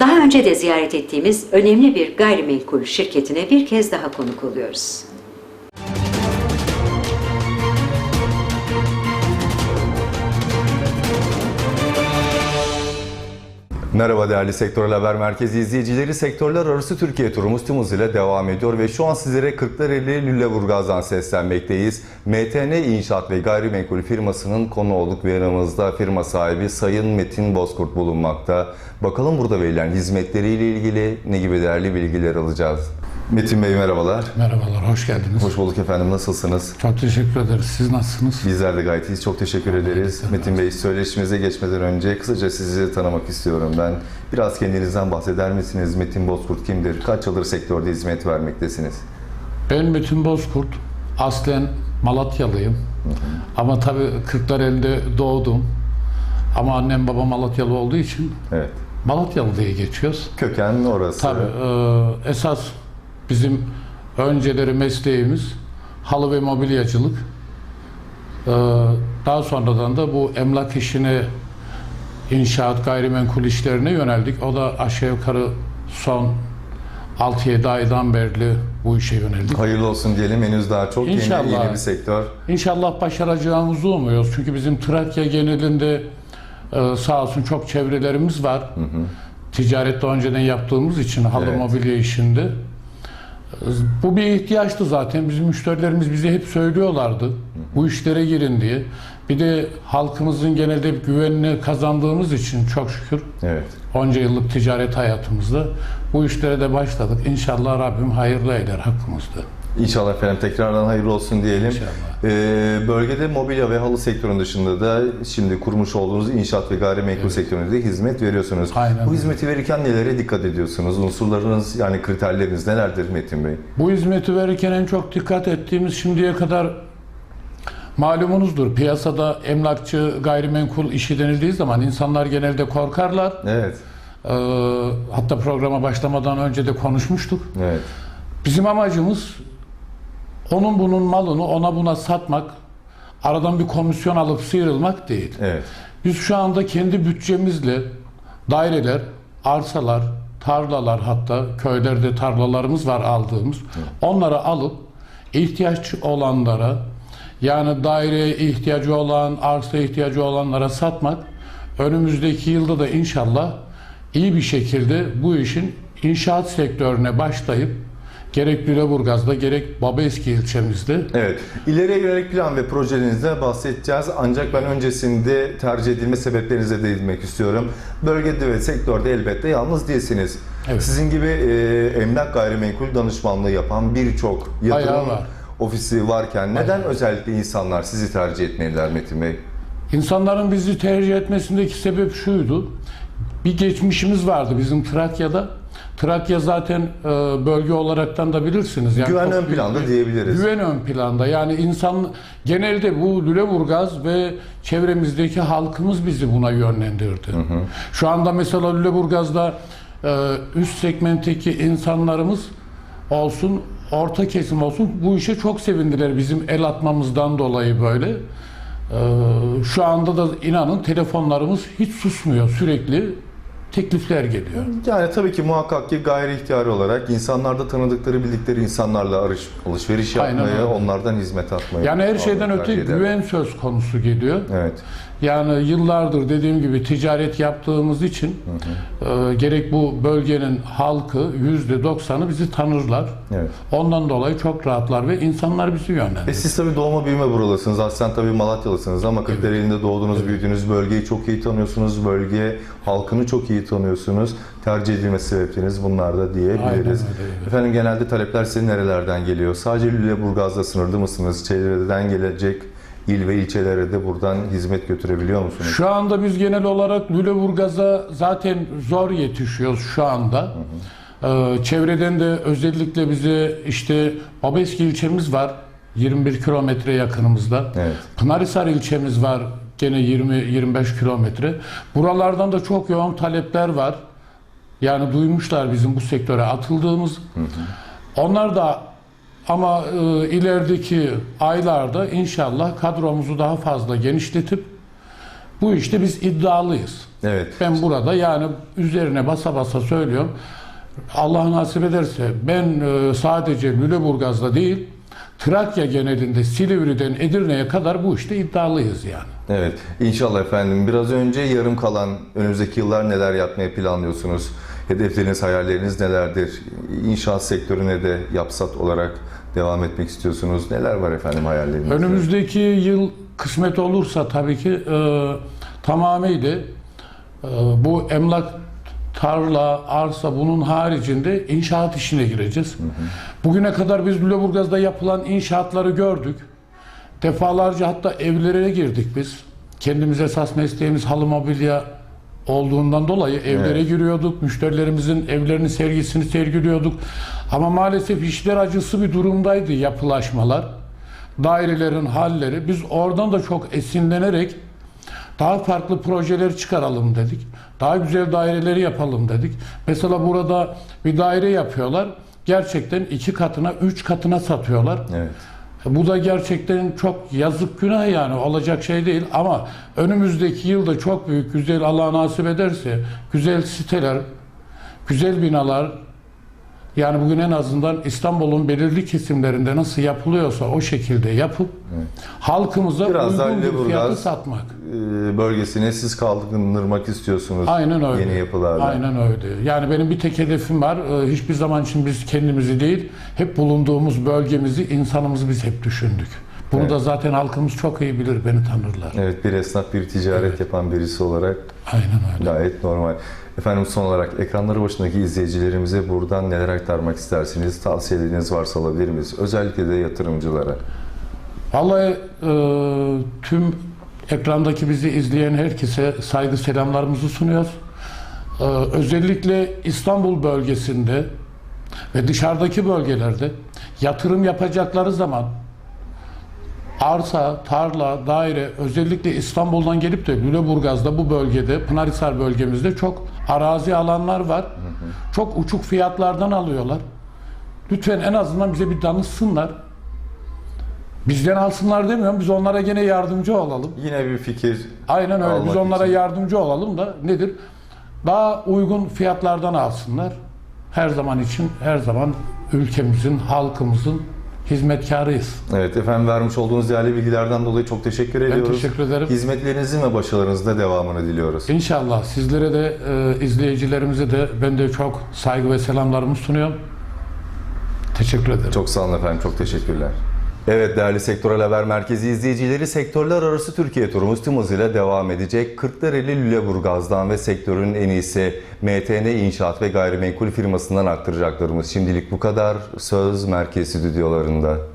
Daha önce de ziyaret ettiğimiz önemli bir gayrimenkul şirketine bir kez daha konuk oluyoruz. Merhaba değerli Sektörel Haber Merkezi izleyicileri. Sektörler arası Türkiye turumuz tüm hızıyla devam ediyor ve şu an sizlere Kırklareli Lüleburgaz'dan seslenmekteyiz. MTN İnşaat ve Gayrimenkul firmasının konu olduk ve yanımızda firma sahibi Sayın Metin Bozkurt bulunmakta. Bakalım burada verilen hizmetleriyle ilgili ne gibi değerli bilgiler alacağız. Metin Bey merhabalar. Merhabalar, hoş geldiniz. Hoş bulduk efendim. Nasılsınız? Çok teşekkür ederiz. Siz nasılsınız? Bizler de gayet iyiyiz. Çok teşekkür ederiz. Metin Bey, söyleşimize geçmeden önce kısaca sizi tanımak istiyorum ben. Biraz kendinizden bahseder misiniz? Metin Bozkurt kimdir? Kaç yıldır sektörde hizmet vermektesiniz? Ben Metin Bozkurt. Aslen Malatyalıyım. Ama tabii Kırklareli'de doğdum. Ama annem babam Malatyalı olduğu için Evet. Malatyalı diye geçiyoruz. Köken orası. Tabii e, esas bizim önceleri mesleğimiz halı ve mobilyacılık. E, daha sonradan da bu emlak işine inşaat gayrimenkul işlerine yöneldik. O da aşağı yukarı son 6-7 aydan beri bu işe yöneldik. Hayırlı olsun diyelim. Henüz daha çok yeni, İnşallah. yeni bir sektör. İnşallah başaracağımızı umuyoruz. Çünkü bizim Trakya genelinde e, sağ olsun çok çevrelerimiz var. Ticaret daha önceden yaptığımız için halı Evet. mobilya işinde. Bu bir ihtiyaçtı zaten. Bizim müşterilerimiz bize hep söylüyorlardı. Bu işlere girin diye. Bir de halkımızın genelde güvenini kazandığımız için çok şükür Evet. onca yıllık ticaret hayatımızda bu işlere de başladık. İnşallah Rabbim hayırlı eyler hakkımızda. İnşallah efendim tekrardan hayırlı olsun diyelim. İnşallah. Ee, bölgede mobilya ve halı sektörünün dışında da şimdi kurmuş olduğunuz inşaat ve gayrimenkul sektöründe de hizmet veriyorsunuz. Aynen Bu hizmeti verirken nelere dikkat ediyorsunuz? Unsurlarınız yani kriterleriniz nelerdir Metin Bey? Bu hizmeti verirken en çok dikkat ettiğimiz şimdiye kadar malumunuzdur. Piyasada emlakçı gayrimenkul işi denildiği zaman insanlar genelde korkarlar. Evet. Ee, hatta programa başlamadan önce de konuşmuştuk. Evet. Bizim amacımız onun bunun malını ona buna satmak, aradan bir komisyon alıp sıyrılmak değil. Evet. Biz şu anda kendi bütçemizle daireler, arsalar, tarlalar hatta köylerde tarlalarımız var aldığımız. Onları alıp ihtiyaç olanlara yani daireye ihtiyacı olan, arsa ihtiyacı olanlara satmak önümüzdeki yılda da inşallah iyi bir şekilde bu işin inşaat sektörüne başlayıp gerek Lüleburgaz'da gerek Babaeski ilçemizde Evet. İleriye yönelik plan ve projelerinizde bahsedeceğiz. Ancak ben öncesinde tercih edilme sebeplerinize değinmek istiyorum. Bölgede ve sektörde elbette yalnız değilsiniz. Evet. Sizin gibi e, emlak gayrimenkul danışmanlığı yapan birçok yatırım var. ofisi varken neden özellikle insanlar sizi tercih etmeliler Metin Bey? İnsanların bizi tercih etmesindeki sebep şuydu. Bir geçmişimiz vardı bizim Trakya'da. Trakya zaten e, bölge olaraktan da bilirsiniz. Yani Güven ön planda bir- diyebiliriz. Güven ön planda. Yani insan genelde bu Lüleburgaz ve çevremizdeki halkımız bizi buna yönlendirdi. Şu anda mesela Lüleburgaz'da e, üst segmentteki insanlarımız olsun, orta kesim olsun bu işe çok sevindiler bizim el atmamızdan dolayı böyle. E, şu anda da inanın telefonlarımız hiç susmuyor. Sürekli teklifler geliyor. Yani tabii ki muhakkak ki gayri ihtiyari olarak insanlarda tanıdıkları, bildikleri insanlarla arış, alışveriş yapmaya, onlardan hizmet atmaya. Yani her şeyden öte güven söz konusu geliyor. Evet. Yani yıllardır dediğim gibi ticaret yaptığımız için e, gerek bu bölgenin halkı yüzde doksanı bizi tanırlar. Evet. Ondan dolayı çok rahatlar ve insanlar bizi E yönlendirir. siz tabii doğma büyüme buralısınız. Aslen tabii Malatyalısınız ama Kırklareli'nde doğduğunuz, büyüdüğünüz bölgeyi çok iyi tanıyorsunuz. Bölge halkını çok iyi tanıyorsunuz. Tercih edilme sebepleriniz bunlar da diyebiliriz. Aynen öyle. Efendim genelde talepler sizin nerelerden geliyor? Sadece Lüleburgaz'da sınırlı mısınız? Çevreden gelecek il ve ilçelere de buradan hizmet götürebiliyor musunuz? Şu anda biz genel olarak Lüleburgaz'a zaten zor yetişiyoruz şu anda. Ee, çevreden de özellikle bize işte Babeski ilçemiz var. 21 kilometre yakınımızda. Evet. Pınarhisar ilçemiz var gene 20-25 kilometre. Buralardan da çok yoğun talepler var. Yani duymuşlar bizim bu sektöre atıldığımız. Onlar da ama e, ilerideki aylarda inşallah kadromuzu daha fazla genişletip bu işte biz iddialıyız. Evet. Ben burada yani üzerine basa basa söylüyorum. Allah nasip ederse ben e, sadece Lüleburgaz'da değil Trakya genelinde Silivri'den Edirne'ye kadar bu işte iddialıyız yani. Evet, inşallah efendim. Biraz önce yarım kalan önümüzdeki yıllar neler yapmayı planlıyorsunuz? Hedefleriniz, hayalleriniz nelerdir? İnşaat sektörüne de yapsat olarak devam etmek istiyorsunuz. Neler var efendim hayallerinizde? Önümüzdeki yıl kısmet olursa tabii ki e, tamamıyla e, bu emlak, tarla, arsa bunun haricinde inşaat işine gireceğiz. Bugüne kadar biz Lüleburgaz'da yapılan inşaatları gördük. Defalarca hatta evlere girdik biz. Kendimiz esas mesleğimiz halı mobilya olduğundan dolayı evlere Evet. giriyorduk. Müşterilerimizin evlerinin sergisini sergiliyorduk. Ama maalesef işler acısı bir durumdaydı yapılaşmalar. Dairelerin halleri. Biz oradan da çok esinlenerek daha farklı projeler çıkaralım dedik. Daha güzel daireleri yapalım dedik. Mesela burada bir daire yapıyorlar. Gerçekten iki katına, üç katına satıyorlar. Evet. Bu da gerçekten çok yazık günah yani olacak şey değil. Ama önümüzdeki yılda çok büyük güzel Allah nasip ederse güzel siteler, güzel binalar yani bugün en azından İstanbul'un belirli kesimlerinde nasıl yapılıyorsa o şekilde yapıp halkımıza Biraz uygun bir fiyatı satmak. Ee, bölgesine siz kaldırmak istiyorsunuz. Aynen öyle. Yeni yapılarla. Aynen öyle. Yani benim bir tek hedefim var. Ee, Hiçbir zaman için biz kendimizi değil, hep bulunduğumuz bölgemizi, insanımızı biz hep düşündük. Bunu Evet. da zaten halkımız çok iyi bilir, beni tanırlar. Evet, bir esnaf, bir ticaret yapan birisi olarak Aynen öyle. gayet normal. Efendim son olarak ekranları başındaki izleyicilerimize buradan neler aktarmak istersiniz? Tavsiyeleriniz varsa alabilir miyiz? Özellikle de yatırımcılara. Vallahi e, tüm ekrandaki bizi izleyen herkese saygı selamlarımızı sunuyoruz. E, özellikle İstanbul bölgesinde ve dışarıdaki bölgelerde yatırım yapacakları zaman arsa, tarla, daire özellikle İstanbul'dan gelip de Lüleburgaz'da bu bölgede Pınarhisar bölgemizde çok arazi alanlar var. Çok uçuk fiyatlardan alıyorlar. Lütfen en azından bize bir danışsınlar. Bizden alsınlar demiyorum. Biz onlara gene yardımcı olalım. Yine bir fikir Aynen öyle. Biz onlara için. yardımcı olalım da nedir? Daha uygun fiyatlardan alsınlar. Her zaman için her zaman ülkemizin, halkımızın hizmetkarıyız. Evet efendim vermiş olduğunuz değerli bilgilerden dolayı çok teşekkür ediyoruz. teşekkür ederim. Hizmetlerinizin ve başarınızın da devamını diliyoruz. İnşallah sizlere de e, izleyicilerimize de ben de çok saygı ve selamlarımı sunuyorum. Teşekkür ederim. Çok sağ olun efendim, çok teşekkürler. Evet değerli Sektörel Haber Merkezi izleyicileri sektörler arası Türkiye turumuz tüm hızıyla devam edecek. Kırklareli Lüleburgaz'dan ve sektörün en iyisi MTN İnşaat ve Gayrimenkul firmasından aktaracaklarımız şimdilik bu kadar. Söz Merkez Stüdyolarında.